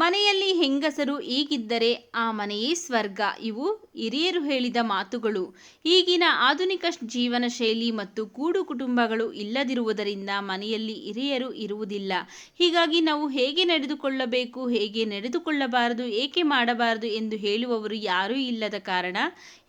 ಮನೆಯಲ್ಲಿ ಹೆಂಗಸರು ಈಗಿದ್ದರೆ ಆ ಮನೆಯೇ ಸ್ವರ್ಗ. ಇವು ಹಿರಿಯರು ಹೇಳಿದ ಮಾತುಗಳು. ಈಗಿನ ಆಧುನಿಕ ಜೀವನ ಶೈಲಿ ಮತ್ತು ಕೂಡು ಕುಟುಂಬಗಳು ಇಲ್ಲದಿರುವುದರಿಂದ ಮನೆಯಲ್ಲಿ ಹಿರಿಯರು ಇರುವುದಿಲ್ಲ. ಹೀಗಾಗಿ ನಾವು ಹೇಗೆ ನಡೆದುಕೊಳ್ಳಬೇಕು, ಹೇಗೆ ನಡೆದುಕೊಳ್ಳಬಾರದು, ಏಕೆ ಮಾಡಬಾರದು ಎಂದು ಹೇಳುವವರು ಯಾರೂ ಇಲ್ಲದ ಕಾರಣ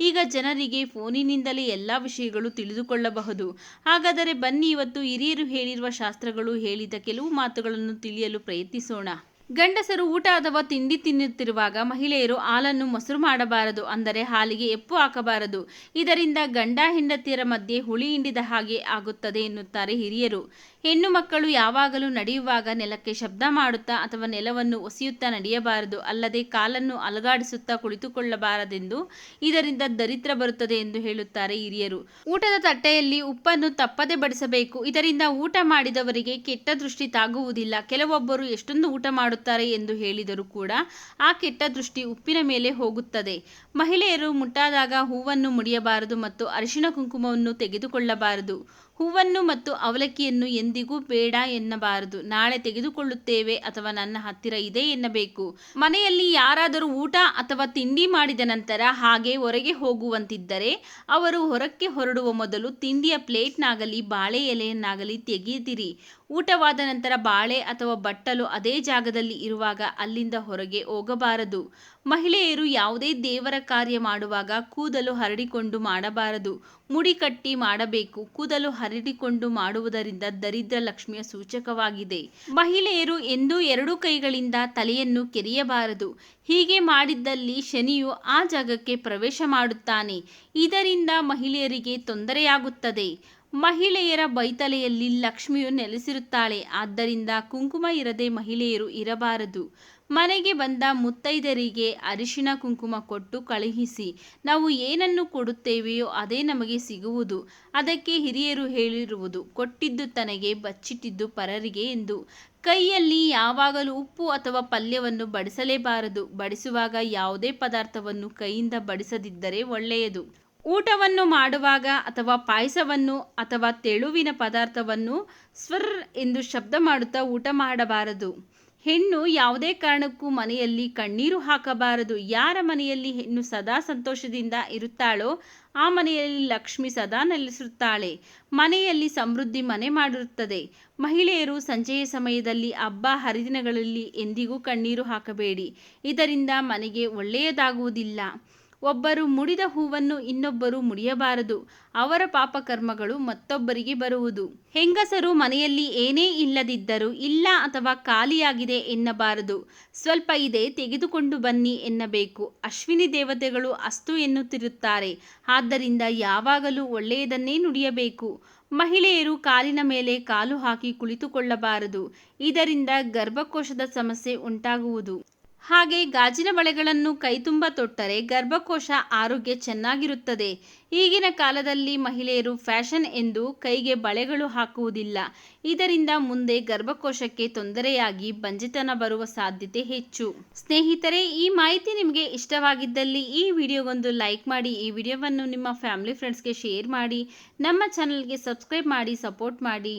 ಈಗ ಜನರಿಗೆ ಫೋನಿನಿಂದಲೇ ಎಲ್ಲ ವಿಷಯಗಳು ತಿಳಿದುಕೊಳ್ಳಬಹುದು. ಹಾಗಾದರೆ ಬನ್ನಿ, ಇವತ್ತು ಹಿರಿಯರು ಹೇಳಿರುವ ಶಾಸ್ತ್ರಗಳು ಹೇಳಿದ ಕೆಲವು ಮಾತುಗಳನ್ನು ತಿಳಿಯಲು ಪ್ರಯತ್ನಿಸೋಣ. ಗಂಡಸರು ಊಟ ಅಥವಾ ತಿಂಡಿ ತಿನ್ನುತ್ತಿರುವಾಗ ಮಹಿಳೆಯರು ಹಾಲನ್ನು ಮೊಸರು ಮಾಡಬಾರದು, ಅಂದರೆ ಹಾಲಿಗೆ ಎಪ್ಪು ಹಾಕಬಾರದು. ಇದರಿಂದ ಗಂಡ ಹೆಂಡತಿಯರ ಮಧ್ಯೆ ಹುಳಿ ಹಿಂಡಿದ ಹಾಗೆ ಆಗುತ್ತದೆ ಎನ್ನುತ್ತಾರೆ ಹಿರಿಯರು. ಹೆಣ್ಣು ಮಕ್ಕಳು ಯಾವಾಗಲೂ ನಡೆಯುವಾಗ ನೆಲಕ್ಕೆ ಶಬ್ದ ಮಾಡುತ್ತಾ ಅಥವಾ ನೆಲವನ್ನು ಒಸೆಯುತ್ತಾ ನಡೆಯಬಾರದು, ಅಲ್ಲದೆ ಕಾಲನ್ನು ಅಲಗಾಡಿಸುತ್ತಾ ಕುಳಿತುಕೊಳ್ಳಬಾರದೆಂದು ಇದರಿಂದ ದರಿದ್ರ ಬರುತ್ತದೆ ಎಂದು ಹೇಳುತ್ತಾರೆ ಹಿರಿಯರು. ಊಟದ ತಟ್ಟೆಯಲ್ಲಿ ಉಪ್ಪನ್ನು ತಪ್ಪದೆ ಬಡಿಸಬೇಕು. ಇದರಿಂದ ಊಟ ಮಾಡಿದವರಿಗೆ ಕೆಟ್ಟ ದೃಷ್ಟಿ ತಾಗುವುದಿಲ್ಲ. ಕೆಲವೊಬ್ಬರು ಎಷ್ಟೊಂದು ಊಟ ಮಾಡುತ್ತಾರೆ ಎಂದು ಹೇಳಿದರೂ ಕೂಡ ಆ ಕೆಟ್ಟ ದೃಷ್ಟಿ ಉಪ್ಪಿನ ಮೇಲೆ ಹೋಗುತ್ತದೆ. ಮಹಿಳೆಯರು ಮುಟ್ಟಾದಾಗ ಹೂವನ್ನು ಮುಡಿಯಬಾರದು ಮತ್ತು ಅರಿಶಿಣ ಕುಂಕುಮವನ್ನು ತೆಗೆದುಕೊಳ್ಳಬಾರದು. ಹೂವನ್ನು ಮತ್ತು ಅವಲಕ್ಕಿಯನ್ನು ಎಂದಿಗೂ ಬೇಡ ಎನ್ನಬಾರದು. ನಾಳೆ ತೆಗೆದುಕೊಳ್ಳುತ್ತೇವೆ ಅಥವಾ ನನ್ನ ಹತ್ತಿರ ಇದೆ ಎನ್ನಬೇಕು. ಮನೆಯಲ್ಲಿ ಯಾರಾದರೂ ಊಟ ಅಥವಾ ತಿಂಡಿ ಮಾಡಿದ ನಂತರ ಹಾಗೆ ಹೊರಗೆ ಹೋಗುವಂತಿದ್ದರೆ ಅವರು ಹೊರಕ್ಕೆ ಹೊರಡುವ ಮೊದಲು ತಿಂಡಿಯ ಪ್ಲೇಟ್ನಾಗಲಿ ಬಾಳೆ ಎಲೆಯನ್ನಾಗಲಿ ತೆಗೆದಿರಿ. ಊಟವಾದ ನಂತರ ಬಾಳೆ ಅಥವಾ ಬಟ್ಟಲು ಅದೇ ಜಾಗದಲ್ಲಿ ಇರುವಾಗ ಅಲ್ಲಿಂದ ಹೊರಗೆ ಹೋಗಬಾರದು. ಮಹಿಳೆಯರು ಯಾವುದೇ ದೇವರ ಕಾರ್ಯ ಮಾಡುವಾಗ ಕೂದಲು ಹರಡಿಕೊಂಡು ಮಾಡಬಾರದು. ಮುಡಿ ಕಟ್ಟಿ ಮಾಡಬೇಕು. ಕೂದಲು ಹರಡಿಕೊಂಡು ಮಾಡುವುದರಿಂದ ದರಿದ್ರ ಲಕ್ಷ್ಮಿಯ ಸೂಚಕವಾಗಿದೆ. ಮಹಿಳೆಯರು ಎಂದೂ ಎರಡು ಕೈಗಳಿಂದ ತಲೆಯನ್ನು ಕೆರೆಯಬಾರದು. ಹೀಗೆ ಮಾಡಿದ್ದಲ್ಲಿ ಶನಿಯು ಆ ಜಾಗಕ್ಕೆ ಪ್ರವೇಶ ಮಾಡುತ್ತಾನೆ. ಇದರಿಂದ ಮಹಿಳೆಯರಿಗೆ ತೊಂದರೆಯಾಗುತ್ತದೆ. ಮಹಿಳೆಯರ ಬೈತಲೆಯಲ್ಲಿ ಲಕ್ಷ್ಮಿಯು ನೆಲೆಸಿರುತ್ತಾಳೆ. ಆದ್ದರಿಂದ ಕುಂಕುಮ ಇರದೆ ಮಹಿಳೆಯರು ಇರಬಾರದು. ಮನೆಗೆ ಬಂದ ಮುತ್ತೈದರಿಗೆ ಅರಿಶಿನ ಕುಂಕುಮ ಕೊಟ್ಟು ಕಳುಹಿಸಿ. ನಾವು ಏನನ್ನು ಕೊಡುತ್ತೇವೆಯೋ ಅದೇ ನಮಗೆ ಸಿಗುವುದು. ಅದಕ್ಕೆ ಹಿರಿಯರು ಹೇಳಿರುವುದು, ಕೊಟ್ಟಿದ್ದು ತನಗೆ, ಬಚ್ಚಿಟ್ಟಿದ್ದು ಪರರಿಗೆ ಎಂದು. ಕೈಯಲ್ಲಿ ಯಾವಾಗಲೂ ಉಪ್ಪು ಅಥವಾ ಪಲ್ಯವನ್ನು ಬಡಿಸಲೇಬಾರದು. ಬಡಿಸುವಾಗ ಯಾವುದೇ ಪದಾರ್ಥವನ್ನು ಕೈಯಿಂದ ಬಡಿಸದಿದ್ದರೆ ಒಳ್ಳೆಯದು. ಊಟವನ್ನು ಮಾಡುವಾಗ ಅಥವಾ ಪಾಯಸವನ್ನು ಅಥವಾ ತೆಳುವಿನ ಪದಾರ್ಥವನ್ನು ಸ್ವರ್ ಎಂದು ಶಬ್ದ ಮಾಡುತ್ತಾ ಊಟ ಮಾಡಬಾರದು. ಹೆಣ್ಣು ಯಾವುದೇ ಕಾರಣಕ್ಕೂ ಮನೆಯಲ್ಲಿ ಕಣ್ಣೀರು ಹಾಕಬಾರದು. ಯಾರ ಮನೆಯಲ್ಲಿ ಹೆಣ್ಣು ಸದಾ ಸಂತೋಷದಿಂದ ಇರುತ್ತಾಳೋ ಆ ಮನೆಯಲ್ಲಿ ಲಕ್ಷ್ಮಿ ಸದಾ ನೆಲೆಸುತ್ತಾಳೆ ಮನೆಯಲ್ಲಿ ಸಮೃದ್ಧಿ ಮನೆ ಮಾಡಿರುತ್ತದೆ. ಮಹಿಳೆಯರು ಸಂಜೆಯ ಸಮಯದಲ್ಲಿ ಹಬ್ಬ, ಹರಿದಿನಗಳಲ್ಲಿ ಎಂದಿಗೂ ಕಣ್ಣೀರು ಹಾಕಬೇಡಿ. ಇದರಿಂದ ಮನೆಗೆ ಒಳ್ಳೆಯದಾಗುವುದಿಲ್ಲ. ಒಬ್ಬರು ಮುಡಿದ ಹೂವನ್ನು ಇನ್ನೊಬ್ಬರು ಮುಡಿಯಬಾರದು. ಅವರ ಪಾಪಕರ್ಮಗಳು ಮತ್ತೊಬ್ಬರಿಗೆ ಬರುವುದು. ಹೆಂಗಸರು ಮನೆಯಲ್ಲಿ ಏನೇ ಇಲ್ಲದಿದ್ದರೂ ಇಲ್ಲ ಅಥವಾ ಖಾಲಿಯಾಗಿದೆ ಎನ್ನಬಾರದು. ಸ್ವಲ್ಪ ಇದೆ ತೆಗೆದುಕೊಂಡು ಬನ್ನಿ ಎನ್ನಬೇಕು. ಅಶ್ವಿನಿ ದೇವತೆಗಳು ಅಸ್ತು ಎನ್ನುತ್ತಿರುತ್ತಾರೆ. ಆದ್ದರಿಂದ ಯಾವಾಗಲೂ ಒಳ್ಳೆಯದನ್ನೇ ನುಡಿಯಬೇಕು. ಮಹಿಳೆಯರು ಕಾಲಿನ ಮೇಲೆ ಕಾಲು ಹಾಕಿ ಕುಳಿತುಕೊಳ್ಳಬಾರದು. ಇದರಿಂದ ಗರ್ಭಕೋಶದ ಸಮಸ್ಯೆ ಉಂಟಾಗುವುದು. ಹಾಗೆ ಗಾಜಿನ ಬಳೆಗಳನ್ನು ಕೈತುಂಬ ತೊಟ್ಟರೆ ಗರ್ಭಕೋಶ ಆರೋಗ್ಯ ಚೆನ್ನಾಗಿರುತ್ತದೆ. ಈಗಿನ ಕಾಲದಲ್ಲಿ ಮಹಿಳೆಯರು ಫ್ಯಾಷನ್ ಎಂದು ಕೈಗೆ ಬಳೆಗಳು ಹಾಕುವುದಿಲ್ಲ. ಇದರಿಂದ ಮುಂದೆ ಗರ್ಭಕೋಶಕ್ಕೆ ತೊಂದರೆಯಾಗಿ ಬಂಜೆತನ ಬರುವ ಸಾಧ್ಯತೆ ಹೆಚ್ಚು. ಸ್ನೇಹಿತರೆ, ಈ ಮಾಹಿತಿ ನಿಮಗೆ ಇಷ್ಟವಾಗಿದ್ದಲ್ಲಿ ಈ ವಿಡಿಯೋಗೊಂದು ಲೈಕ್ ಮಾಡಿ, ಈ ವಿಡಿಯೋವನ್ನು ನಿಮ್ಮ ಫ್ಯಾಮಿಲಿ ಫ್ರೆಂಡ್ಸ್ಗೆ ಶೇರ್ ಮಾಡಿ, ನಮ್ಮ ಚಾನಲ್ಗೆ ಸಬ್ಸ್ಕ್ರೈಬ್ ಮಾಡಿ, ಸಪೋರ್ಟ್ ಮಾಡಿ.